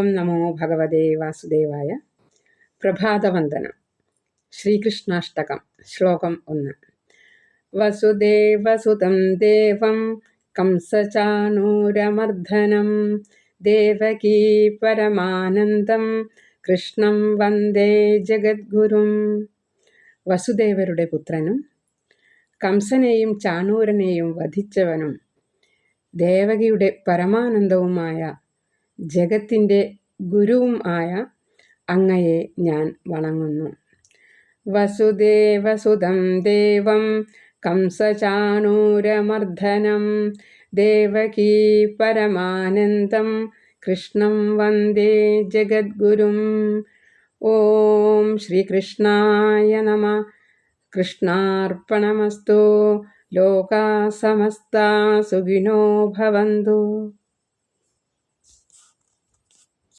ഓം നമോ ഭഗവതേ വാസുദേവായ പ്രഭാതവന്ദനം. ശ്രീകൃഷ്ണാഷ്ടകം ശ്ലോകം ഒന്ന്. വസുദേവസുതം ദേവം കംസചാനൂരമർദ്ദനം. ദേവകീ പരമാനന്ദം കൃഷ്ണം വന്ദേ ജഗദ്ഗുരും. വസുദേവരുടെ പുത്രനും കംസനെയും ചാണൂരനെയും വധിച്ചവനും ദേവകിയുടെ പരമാനന്ദവുമായ ജഗത്തിന്റെ ഗുരുവും ആയ അങ്ങയെ ഞാൻ വണങ്ങുന്നു. വസുദേവസുതം ദേവം കംസചാണൂരമർദ്ദനം ദേവകീ പരമാനന്ദം കൃഷ്ണം വന്ദേ ജഗദ്ഗുരും. ഓം ശ്രീകൃഷ്ണായ നമ. കൃഷ്ണാർപ്പണമസ്തു. ലോകാ സുഖിനോ ഭവന്തു.